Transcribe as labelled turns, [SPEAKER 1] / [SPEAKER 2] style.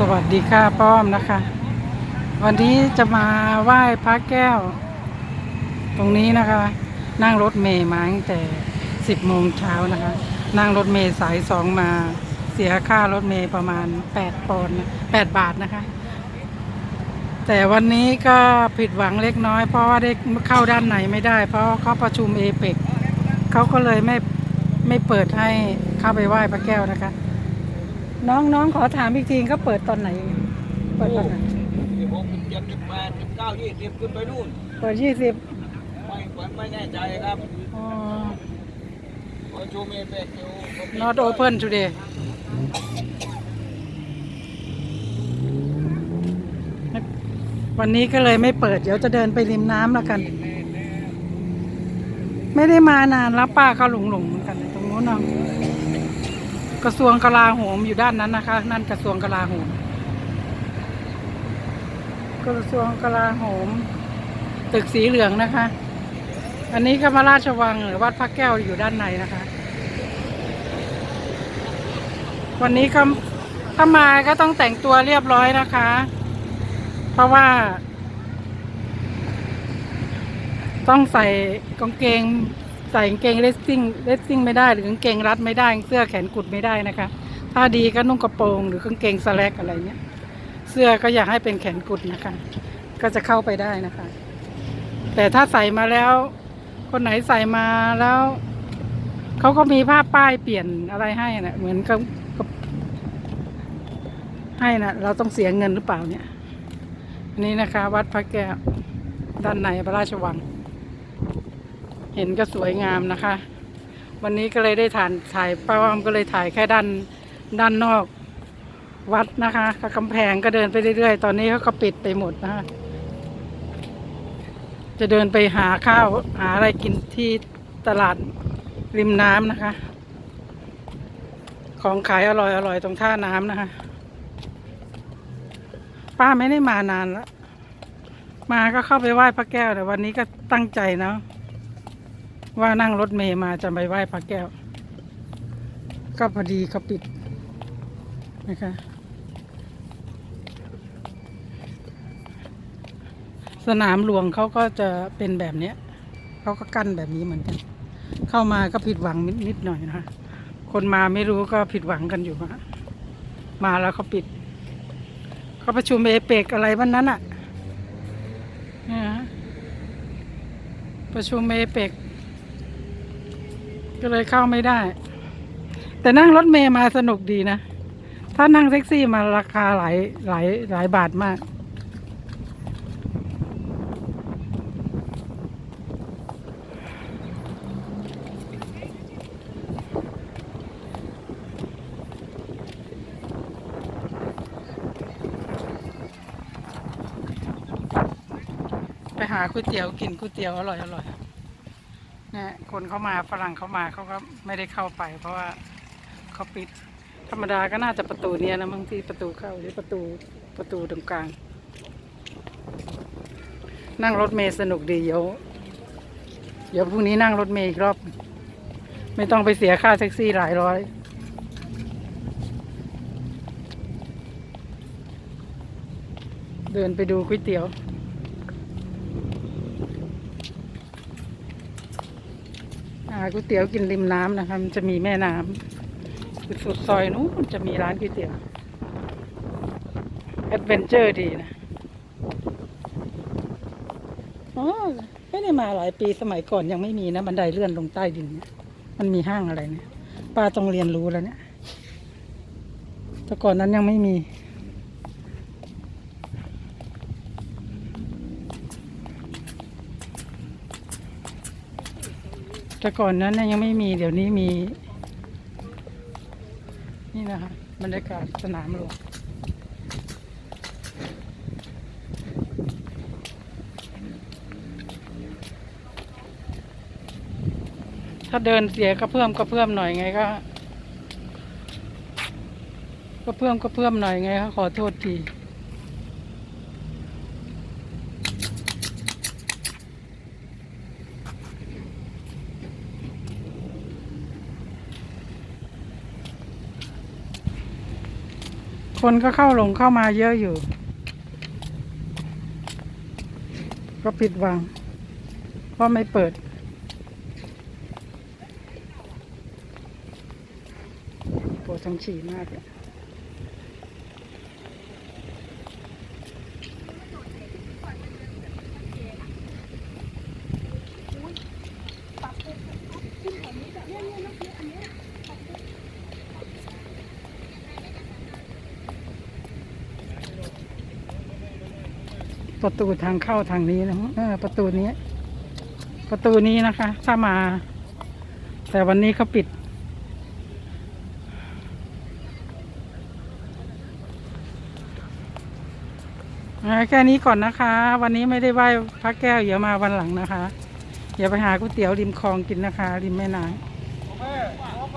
[SPEAKER 1] สวัสดีค่ะป้อมนะคะ วันนี้จะมาไหว้พระแก้ว ตรงนี้นะคะ นั่งรถเมย์มาตั้งแต่10โมงเช้านะคะ นั่งรถเมย์สายสองมาเสียค่ารถเมย์ประมาณ8ปอนด์นะ8บาทนะคะ แต่วันนี้ก็ผิดหวังเล็กน้อย เพราะว่าได้เข้าด้านในไม่ได้ เพราะเขาประชุมเอเปกเขาก็เลยไม่ไม่เปิดให้เข้าไปไหว้พระแก้วนะคะ น้องน้องขอถามอีกทีเขาเปิดตอนไหน เปิดตอนไหน
[SPEAKER 2] สิบหกสิบเจ็ดสิบแปดสิบเก้ายี่สิบขึ้นไปนู่น
[SPEAKER 1] เปิดยี่สิบ
[SPEAKER 2] ไม่ไม่แน่ใจครับ
[SPEAKER 1] อ๋อ
[SPEAKER 2] ขอชูเมย์เป็ดอยู่
[SPEAKER 1] not open today วันนี้ก็เลยไม่เปิด เดี๋ยวจะเดินไปริมน้ำแล้วกัน ไม่ได้มานานแล้วป้าเขาหลงหลงๆเหมือนกันตรงนู้นเนาะ กระทรวงกลาโหมอยู่ด้านนั้นนะคะ นั่นกระทรวงกลาโหม กระทรวงกลาโหม ตึกสีเหลืองนะคะ อันนี้ก็มาราชวังหรือวัดพระแก้วอยู่ด้านในนะคะ วันนี้ก็ถ้ามาก็ต้องแต่งตัวเรียบร้อยนะคะ เพราะว่า ต้องใส่กางเกง ส่กางเกงเลสซิ่งเลสซิ่งไม่ได้หรือกางเกงรัดไม่ได้เสื้อแขนกุดไม่ได้นะคะ ถ้าดีก็นุ่งกระโปรงหรือกางเกงสแลกอะไรเงี้ยเสื้อก็อยากให้เป็นแขนกุดนะคะ ก็จะเข้าไปได้นะคะ แต่ถ้าใส่มาแล้ว คนไหนใส่มาแล้วเขาก็มีภาป้ายเปลี่ยนอะไรให้นะเหมือนกับกับให้นะเราต้องเสียเงินหรือเปล่าเนี่ยอันนี้นะคะ วัดพระแก้วด้านในพระราชวัง เห็นก็สวยงามนะคะ วันนี้ก็เลยได้ถ่ายถ่ายป้าว่ามก็เลยถ่ายแค่ด้านด้านนอกวัดนะคะกำแพงก็เดินไปเรื่อยๆ ตอนนี้เขาก็ปิดไปหมดนะคะจะเดินไปหาข้าวหาอะไรกินที่ตลาดริมน้ำนะคะ ของขายอร่อยอร่อยตรงท่าน้ำนะคะ ป้าไม่ได้มานานแล้วมาก็เข้าไปไหว้พระแก้วแต่วันนี้ก็ตั้งใจเนาะ ว่านั่งรถเมย์มาจะไปไหว้พระแก้ว ก็พอดีเขาปิดนะคะสนามหลวงเขาก็จะเป็นแบบเนี้ยเขาก็กั้นแบบนี้เหมือนกัน เข้ามาก็ผิดหวังนิดนิดหน่อยนะคนมาไม่รู้ก็ผิดหวังกันอยู่ฮะมาแล้วเขาปิดเขาประชุมเอเปกอะไรวันนั้นอะเนี่ยฮะประชุมเอเปก ก็เลยเข้าไม่ได้ แต่นั่งรถเมย์มาสนุกดีนะ ถ้านั่งแท็กซี่มาราคาหลายหลายหลายบาทมากไปหาก๋วยเตี๋ยวกินก๋วยเตี๋ยวอร่อยอร่อย เนี่ยคนเขามาฝรั่งเขามาเขาก็ไม่ได้เข้าไป เพราะว่าเขาปิด ธรรมดาก็น่าจะประตูเนี้ยนะบางทีประตูเข้าหรือประตูประตูตรงกลาง นั่งรถเมล์สนุกดีเดี๋ยวเดี๋ยวพรุ่งนี้นั่งรถเมล์อีกรอบ ไม่ต้องไปเสียค่าแท็กซี่หลายร้อยเดินไปดูก๋วยเตี๋ยว หา ก๋วยเตี๋ยวกินริมน้ำนะคะมันจะมีแม่น้ำคือสุดซอยนู้นจะมีร้านก๋วยเตี๋ยวแอดเวนเจอร์ดีนะอ๋อไม่ได้มาหลายปีสมัยก่อนยังไม่มีนะบันไดเลื่อนลงใต้ดินเนี่ยมันมีห้างอะไรเนี่ยป้าต้องเรียนรู้แล้วเนี่ยแต่ก่อนนั้นยังไม่มี แต่ก่อนนั้นยังไม่มีเดี๋ยวนี้มี นี่นะคะบรรยากาศสนามหลวงถ้าเดินเสียก็เพิ่มก็เพิ่มหน่อยไงก็ ก็เพิ่มก็เพิ่มหน่อยไงคะขอโทษที คนก็เข้าลงเข้ามาเยอะอยู่ ก็ปิดวังเพราะไม่เปิด ปวดท้องฉี่มากเลย ประตูทางเข้าทางนี้นะเออประตูนี้ ประตูนี้นะคะ ถ้ามา แต่วันนี้เขาปิด แค่นี้ก่อนนะคะ วันนี้ไม่ได้ไหว้พระแก้วเดี๋ยวมาวันหลังนะคะอย่าไปหาก๋วยเตี๋ยวริมคลองกินนะคะ ริมแม่น้ำ